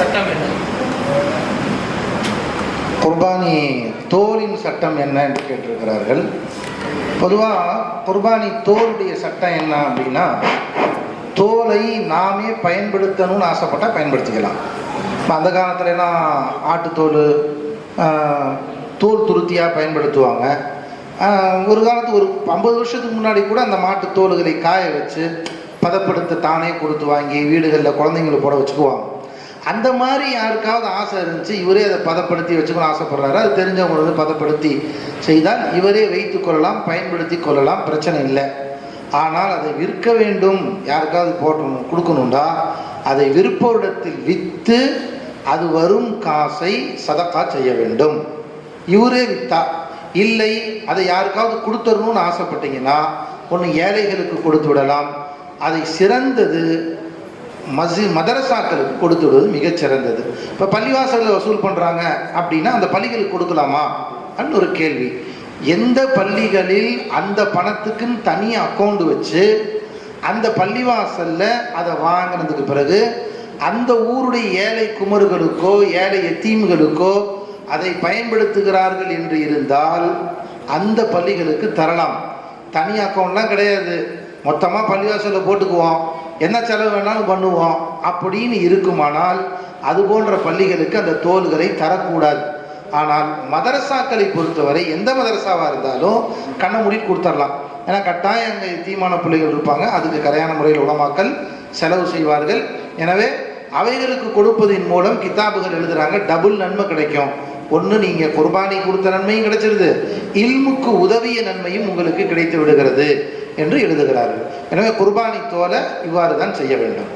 சட்டம் என்ன? குர்பானி தோலின் சட்டம் என்ன என்று கேட்டிருக்கிறார்கள். பொதுவாக குர்பானி தோலுடைய சட்டம் என்ன அப்படின்னா தோலை நாமே பயன்படுத்தணும்னு ஆசைப்பட்டால் பயன்படுத்திக்கலாம். இப்போ அந்த காலத்துலலாம் ஆட்டுத்தோல் தோல் துருத்தியாக பயன்படுத்துவாங்க. ஒரு காலத்து ஒரு ஐம்பது வருஷத்துக்கு முன்னாடி கூட அந்த மாட்டு தோல்களை காய வச்சு பதப்படுத்த தானே கொடுத்து வாங்கி வீடுகளில் குழந்தைங்களை போட வச்சுக்குவாங்க. அந்த மாதிரி யாருக்காவது ஆசை இருந்துச்சு இவரே அதை பதப்படுத்தி வச்சுக்கணும் ஆசைப்படுறாரு. அது தெரிஞ்சவங்க வந்து பதப்படுத்தி செய்தால் இவரே வைத்து கொள்ளலாம் பயன்படுத்தி கொள்ளலாம் பிரச்சனை இல்லை. ஆனால் அதை விற்க வேண்டும் யாருக்காவது போட்டணும் கொடுக்கணுண்டா அதை விற்பவரிடத்தில் விற்று அது வரும் காசை சதக்கா செய்ய வேண்டும். இவரே வித்தா இல்லை அதை யாருக்காவது கொடுத்துடணும்னு ஆசைப்பட்டீங்கன்னா ஒன்று ஏழைகளுக்கு கொடுத்து விடலாம். அதை சிறந்தது மசி மதரசாக்களுக்கு கொடுத்து விடுவது சிறந்தது இப்போ பள்ளிவாசலில் வசூல் பண்ணுறாங்க அப்படின்னா அந்த பள்ளிகளுக்கு கொடுக்கலாமா? அப்படின்னு ஒரு கேள்வி. எந்த பள்ளிகளில் அந்த பணத்துக்குன்னு தனி அக்கௌண்ட் வச்சு அந்த பள்ளிவாசலில் அதை வாங்கினதுக்கு பிறகு அந்த ஊருடைய ஏழை குமர்களுக்கோ ஏழை எத்தீம்களுக்கோ அதை பயன்படுத்துகிறார்கள் என்று இருந்தால் அந்த பள்ளிகளுக்கு தரலாம். தனி அக்கௌண்ட்லாம் கிடையாது. மொத்தமாக பள்ளிவாசலில் போட்டுக்குவோம். என்ன செலவு வேணாலும் பண்ணுவோம். அப்படின்னு இருக்குமானால் அது போன்ற பள்ளிகளுக்கு அந்த தோல்களை தரக்கூடாது. ஆனால் மதரசாக்களை பொறுத்தவரை எந்த மதரசாவாக இருந்தாலும் கண்ணை மூடி கொடுத்துடலாம். ஏன்னா கட்டாயம் அங்கே தீமான பிள்ளைகள் இருப்பாங்க. அதுக்கு கரையான முறையில் உலமாக்கல் செலவு செய்வார்கள். எனவே அவைகளுக்கு கொடுப்பதின் மூலம் கித்தாபுகள் எழுதுகிறாங்க டபுள் நன்மை கிடைக்கும். ஒன்று நீங்கள் குர்பானி கொடுத்த நன்மையும் கிடைச்சிருது. இல்முக்கு உதவிய நன்மையும் உங்களுக்கு கிடைத்து விடுகிறது என்று எழுதுகிறார்கள். எனவே குர்பானி தோலை இவ்வாறு தான் செய்ய வேண்டும்.